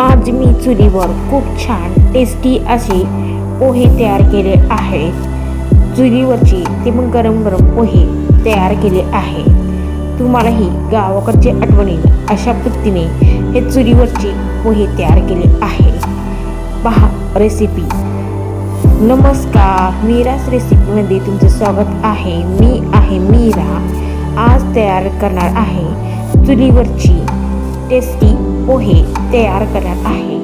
आज मी चुलीवर खूप छान टेस्टी असे पोहे तयार केले आहेत चुलीवरची ते पण गरम गरम पोहे तयार केले आहे. तुम्हालाही गावाकडचे आठवणी अशा पद्धतीने हे चुलीवरचे पोहे तयार केले आहे. पहा रेसिपी नमस्कार मीराज रेसिपीमध्ये तुमचं स्वागत आहे. मी आहे मीरा. आज तयार करणार आहे चुलीवरची टेस्टी पोहे तयार करत आहे.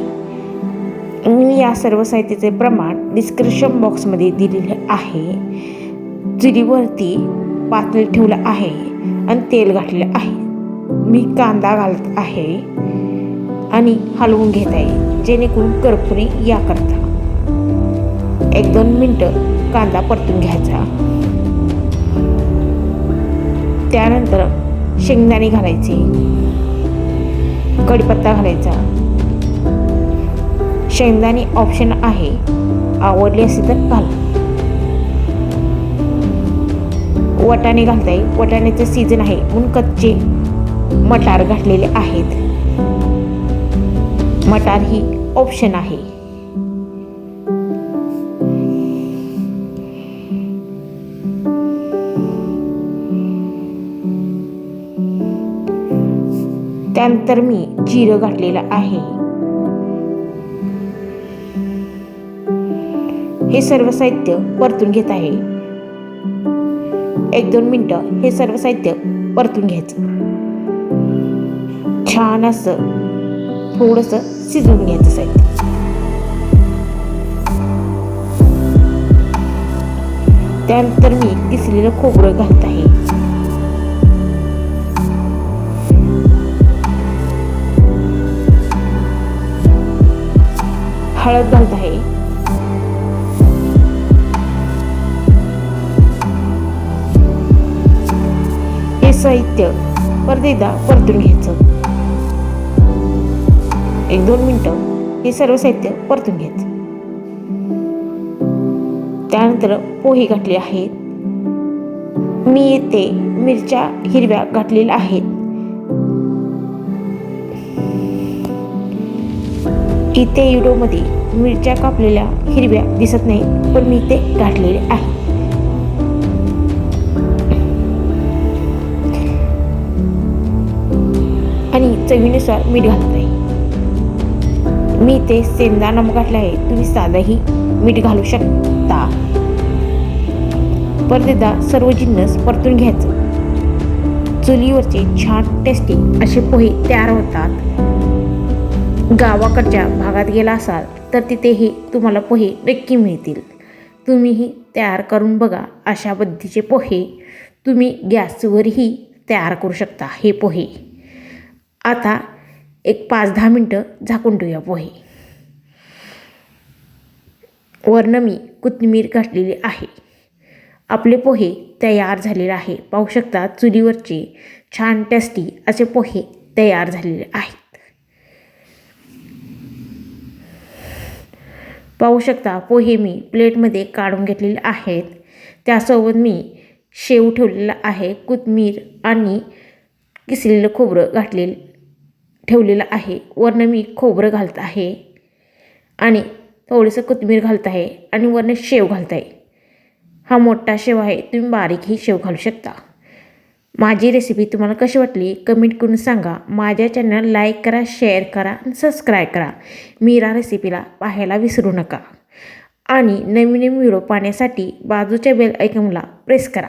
मी या सर्व साहित्याचे प्रमाण डिस्क्रिप्शन बॉक्समध्ये दिलेले आहे. चुलीवरती पातळी ठेवलं आहे आणि तेल घातलेलं आहे. मी कांदा घालत आहे आणि हलवून घेत आहे जेणेकरून करपुरी याकरता. एक दोन मिनटं कांदा परतून घ्यायचा. त्यानंतर शेंगदाणे घालायचे. कढीपत्ता घालायचा. शेंगदाणे ऑप्शन आहे. आवडले असेल तर घाल. वटाणे घालताय. वटाण्याचं सीझन आहे म्हणून कच्चे मटार घातलेले आहेत. मटार ही ऑप्शन आहे. त्यानंतर मी जिरं घातलेलं आहे. हे सर्व साहित्य परतून घेत आहे. एक दोन मिनटं हे सर्व साहित्य परतून घ्यायचं. छान असं थोडंसं शिजवून घ्यायचं साहित्य. त्यानंतर मी किसलेलं खोबरं घालत आहे. हळद घालत आहे. हे साहित्य परत एकदा परतून घ्यायचं. एक दोन मिनटं हे सर्व साहित्य परतून घ्यायचं. त्यानंतर पोहे घातले आहेत. मी येथे मिरच्या हिरव्या घातलेल्या आहेत. इथे युडोमध्ये मिरच्या कापलेल्या हिरव्या दिसत नाही पण मी ते घातलेले आहे. आणि चवीनुसार मीठ घालत आहे. मी ते सेंदा नमक घातलं आहे तुम्ही साधाही मीठ घालू शकता. परत एकदा सर्व जिन्नस परतून घ्यायचं. चुलीवरचे छान टेस्टी असे पोहे तयार होतात. गावाकडच्या भागात गेला असाल तर तिथेही तुम्हाला पोहे नक्की मिळतील. तुम्हीही तयार करून बघा अशा पद्धतीचे पोहे. तुम्ही गॅसवरही तयार करू शकता हे पोहे. आता एक पाच दहा मिनटं झाकून ठेवूया पोहे. वरनं मी कोथिंबीर घातलेली आहे. आपले पोहे तयार झालेले आहे. पाहू शकता चुलीवरचे छान टेस्टी असे पोहे तयार झालेले आहेत. पाहू शकता पोहे मी प्लेटमध्ये काढून घेतलेले आहेत. त्यासोबत मी शेव ठेवलेला आहे कोथमीर आणि किसलेलं खोबरं घातलेलं ठेवलेलं आहे. वरनं मी खोबरं घालत आहे आणि थोडंसं कोथिंबीर घालत आहे आणि वरनं शेव घालत आहे. हा मोठा शेव आहे तुम्ही बारीकही शेव घालू शकता. माझी रेसिपी तुम्हाला कशी वाटली कमेंट करून सांगा. माझ्या चॅनल लाईक करा शेअर करा आणि सबस्क्राईब करा. मीरा रेसिपीला पाहायला विसरू नका. आणि नवीन नवीन व्हिडिओ पाहण्यासाठी बाजूच्या बेल ऐकनला प्रेस करा.